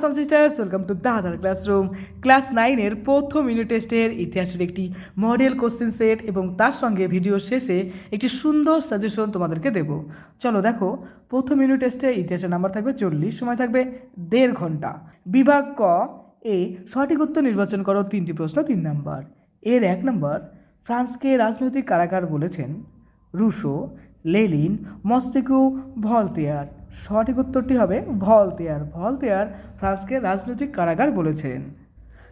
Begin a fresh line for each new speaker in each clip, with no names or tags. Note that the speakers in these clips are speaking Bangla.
অ্যান্ড সিস্টার্স ওয়েলকাম টু দাদার ক্লাসরুম ক্লাস নাইনের প্রথম ইউনিট টেস্টের ইতিহাসের একটি মডেল কোশ্চেন সেট এবং তার সঙ্গে ভিডিও শেষে একটি সুন্দর সাজেশন তোমাদেরকে দেব। চলো দেখো, প্রথম ইউনিট টেস্টে ইতিহাসের নাম্বার থাকবে চল্লিশ, সময় থাকবে দেড় ঘণ্টা। বিভাগ ক, এ, সঠিক উত্তর নির্বাচন করো, তিনটি প্রশ্ন, তিন নাম্বার এর এক নম্বর ফ্রান্সকে রাজনৈতিক কারাগার বলেছেন, রুশো, লেলিন মস্তিকু ভলতেয়ার। সঠিক উত্তরটি হবে ভলতেয়ার। ভলতেয়ার ফ্রান্সকে রাজনৈতিক কারাগার বলেছেন।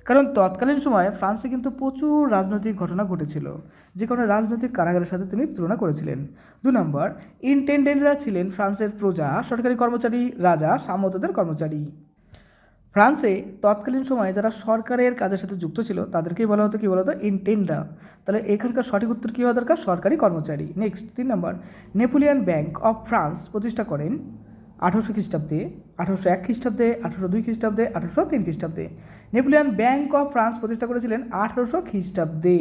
কারণ তৎকালীন সময়ে ফ্রান্সে কিন্তু প্রচুর রাজনৈতিক ঘটনা ঘটেছিল, যে কোনো রাজনৈতিক কারাগারের সাথে তিনি তুলনা করেছিলেন। দু নম্বর, ইন্টেন্ডেন্টরা ছিলেন ফ্রান্সের প্রজা, সরকারি কর্মচারী, রাজা, সামন্তদের কর্মচারী। ফ্রান্সে তৎকালীন সময়ে যারা সরকারের কাজের সাথে যুক্ত ছিল, তাদেরকেই বলা হতো কি বলা হতো ইন্টেন্ডা। তাহলে এখানকার সঠিক উত্তর কী হওয়া দরকার? সরকারি কর্মচারী। নেক্সট তিন নম্বর। নেপোলিয়ান ব্যাংক অফ ফ্রান্স প্রতিষ্ঠা করেন আঠারোশো খ্রিস্টাব্দে, আঠারোশো এক খ্রিস্টাব্দে, আঠারোশো দুই খ্রিস্টাব্দে, আঠারোশো তিন খ্রিস্টাব্দে। নেপোলিয়ান ব্যাংক অফ ফ্রান্স প্রতিষ্ঠা করেছিলেন আঠারোশো খ্রিস্টাব্দে।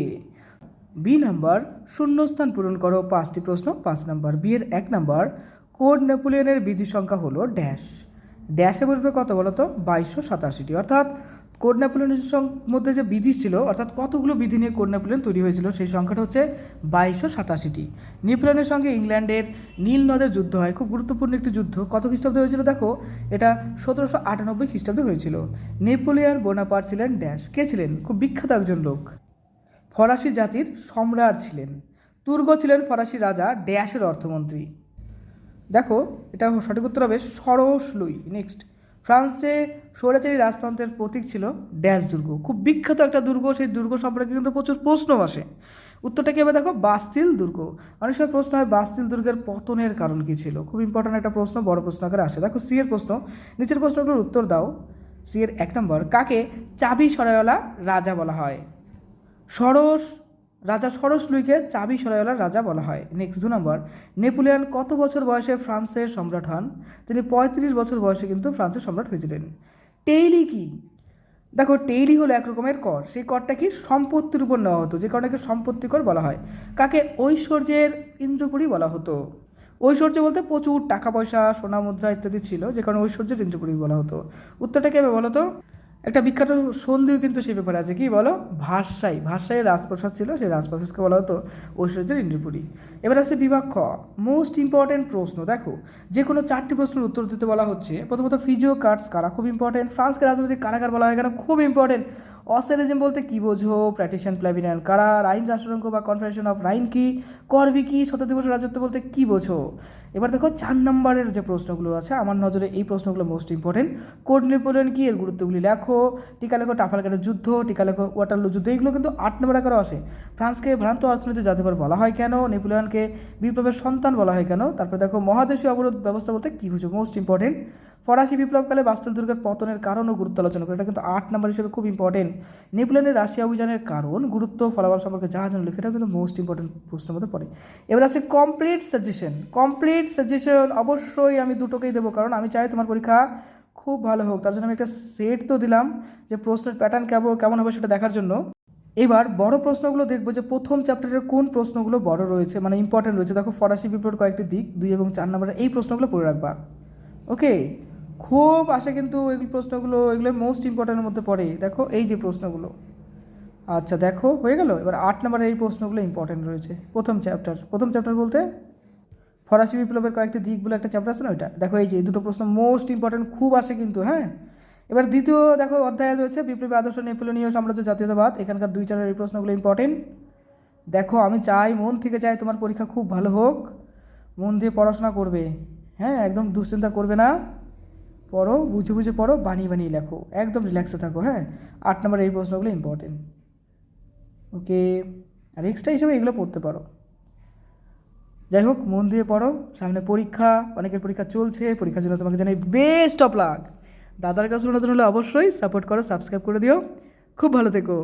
বি নাম্বার, শূন্যস্থান পূরণ করো। পাঁচটি প্রশ্ন, পাঁচ নাম্বার। বিয়ের এক নাম্বার, কোড নেপোলিয়নের বিধি সংখ্যা হলো ড্যাশ। ড্যাশে বসবে কত বলো তো বাইশশো সাতাশিটি। অর্থাৎ কোড মধ্যে যে বিধি ছিল, অর্থাৎ কতগুলো বিধি নিয়ে কোড তৈরি হয়েছিল, সেই সংখ্যাটা হচ্ছে বাইশশো সাতাশিটি। নেপোলিয়নের সঙ্গে ইংল্যান্ডের নীল নদের যুদ্ধ হয়, খুব গুরুত্বপূর্ণ একটি যুদ্ধ। কত খ্রিস্টাব্দে হয়েছিল দেখো? এটা সতেরোশো আটানব্বই খ্রিস্টাব্দে হয়েছিল। নেপোলিয়ন বোনাপার ছিলেন ড্যাশ। কে ছিলেন? খুব বিখ্যাত একজন লোক। ফরাসি জাতির সম্রাট ছিলেন। তুর্গ ছিলেন ফরাসি রাজা ড্যাশের অর্থমন্ত্রী। দেখো, এটা সঠিক উত্তর হবে সরস লুই। নেক্সট ফ্রান্সে স্বৈরাচারী রাজতন্ত্রের প্রতীক ছিল ড্যাশ দুর্গ। খুব বিখ্যাত একটা দুর্গ, সেই দুর্গ সম্পর্কে কিন্তু প্রচুর প্রশ্ন আসে। উত্তরটা কি হবে দেখো? বাস্তিল দুর্গ। অনেক সময় প্রশ্ন হয়, বাস্তিল দুর্গের পতনের কারণ কী ছিল? খুব ইম্পর্ট্যান্ট একটা প্রশ্ন, বড় প্রশ্ন আকারে আসে। দেখো সি এর প্রশ্ন, নিচের প্রশ্নগুলোর উত্তর দাও। সি এর এক নম্বর, কাকে চাবি সরাইওয়ালা রাজা বলা হয়? সরস রাজা সরস লুইকে চাবি সরাইওয়ালার রাজা বলা হয়। নেক্সট দু নম্বর। নেপোলিয়ন কত বছর বয়সে ফ্রান্সের সম্রাট হন? তিনি পঁয়ত্রিশ বছর বয়সে কিন্তু ফ্রান্সের সম্রাট হয়েছিলেন। টেইলি কি? দেখো, টেইলি হলো এক রকমের কর। সেই করটা কি? সম্পত্তির উপর নেওয়া হতো। যে কারণে সম্পত্তি কর বলা হয়। কাকে? ঐশ্বর্যের ইন্দ্রপুরী বলা হতো। ঐশ্বর্য বলতে প্রচুর টাকা পয়সা, সোনা মুদ্রা ইত্যাদি ছিল। যে কারণে ঐশ্বর্যের ইন্দ্রপুরী বলা হতো। উত্তরটা কী হবে বলো তো? একটা বিখ্যাত সন্ধিও কিন্তু সেই ব্যাপারে আছে। কি বলো? ভাষাই। ভাষায় রাজপ্রসাদ ছিল, সেই রাজপ্রসাদকে বলা হতো ঐশ্বর্যের ইন্দ্রপুরী। এবার আছে বিভাগ খ। মোস্ট ইম্পর্টেন্ট প্রশ্ন। দেখো যে কোনো চারটি প্রশ্নের উত্তর দিতে বলা হচ্ছে। প্রথমত ফিজিও কার্ডস কারা খুব ইম্পর্টেন্ট ফ্রান্সকে রাজনৈতিক কারাগার বলা হয় কেন? খুব ইম্পর্টেন্ট অস্ট্রেলিজম বলতে কী বোঝো? প্র্যাটিশন প্ল্যাভিনিয়ান কারা? রাইন রাষ্ট্রসংঘ বা কনফারেশন অফ রাইন কি? করভি কি শত দিবস রাজত্ব বলতে কী বোঝো? এবার দেখো চার নম্বরের যে প্রশ্নগুলো আছে, আমার নজরে এই প্রশ্নগুলো মোস্ট ইম্পর্টেন্ট কোড নেপোলিয়ন কি? এর গুরুত্বগুলি লেখো। টিকা লেখো টাফালকারের যুদ্ধ, টিকা লেখো ওয়াটারলু যুদ্ধ এইগুলো কিন্তু আট নম্বর আকারে আসে। ফ্রান্সকে ভ্রান্ত অর্থনৈতিক জাদুঘর বলা হয় কেন? নেপোলিয়নকে বিপ্লবের সন্তান বলা হয় কেন? তারপরে দেখো মহাদেশীয় অবরোধ ব্যবস্থা বলতে কী বুঝো মোস্ট ইম্পর্টেন্ট ফরাসি বিপ্লবকালে বাস্তব দুর্গের পতনের কারণ ও গুরুত্ব আলোচনা করে। এটা কিন্তু আট নম্বর হিসেবে খুব ইম্পর্টেন্ট নেপোলিয়নের রাশিয়া অভিযানের কারণ, গুরুত্ব, ফলাফল সম্পর্কে যা জানলো এটা কিন্তু মোস্ট ইম্পর্টেন্ট প্রশ্নের মধ্যে পড়ে। এবার আছে কমপ্লিট সাজেশন কমপ্লিট সাজেশন অবশ্যই আমি দুটোকেই দেবো, কারণ আমি চাই তোমার পরীক্ষা খুব ভালো হোক। তার জন্য আমি একটা সেট তো দিলাম যে প্রশ্নের প্যাটার্ন কেমন কেমন হবে সেটা দেখার জন্য। এবার বড় প্রশ্নগুলো দেখব যে প্রথম চ্যাপ্টারের কোন প্রশ্নগুলো বড় রয়েছে মানে ইম্পর্টেন্ট রয়েছে। দেখো, ফরাসি বিপ্লবের কয়েকটি দিক, দুই এবং চার নম্বরের এই প্রশ্নগুলো পড়ে রাখবা। ওকে খুব আসে কিন্তু এগুলো প্রশ্নগুলো, এগুলো মোস্ট ইম্পর্টেন্টের মধ্যে পড়ে। দেখো, এই যে প্রশ্নগুলো। আচ্ছা দেখো, হয়ে গেল? এবার আট নম্বরের এই প্রশ্নগুলো ইম্পর্টেন্ট রয়েছে। প্রথম চ্যাপ্টার প্রথম চ্যাপ্টার বলতে ফরাসি বিপ্লবের কয়েকটি দিক বলে একটা চ্যাপ্টার আছে না ওইটা? দেখো এই যে দুটো প্রশ্ন মোস্ট ইম্পর্টেন্ট খুব আসে কিন্তু হ্যাঁ? এবার দ্বিতীয় দেখো অধ্যায় রয়েছে বিপ্লবী আদর্শ নেপোলিয়নীয় সাম্রাজ্য জাতীয়তাবাদ। এখানকার দুই চারের এই প্রশ্নগুলো ইম্পর্টেন্ট দেখো, আমি চাই, মন থেকে চাই তোমার পরীক্ষা খুব ভালো হোক। মন দিয়ে পড়াশোনা করবে হ্যাঁ? একদম দুশ্চিন্তা করবে না। পড়ো, বুঝে বুঝে পড়ো, বানিয়ে বানিয়ে লেখো। একদম রিল্যাক্সে থাকো হ্যাঁ? আট নম্বর এই প্রশ্নগুলো ইম্পর্টেন্ট ওকে আর এক্সট্রা হিসেবে এগুলো পড়তে পারো। যাই হোক, মন দিয়ে পড়ো। সামনে পরীক্ষা, অনেকের পরীক্ষা চলছে, পরীক্ষার জন্য তোমাকে জানাই বেস্ট অফ লাক দাদার কাছে নতুন হলে অবশ্যই সাপোর্ট করো সাবস্ক্রাইব করে দিও। খুব ভালো থেকো।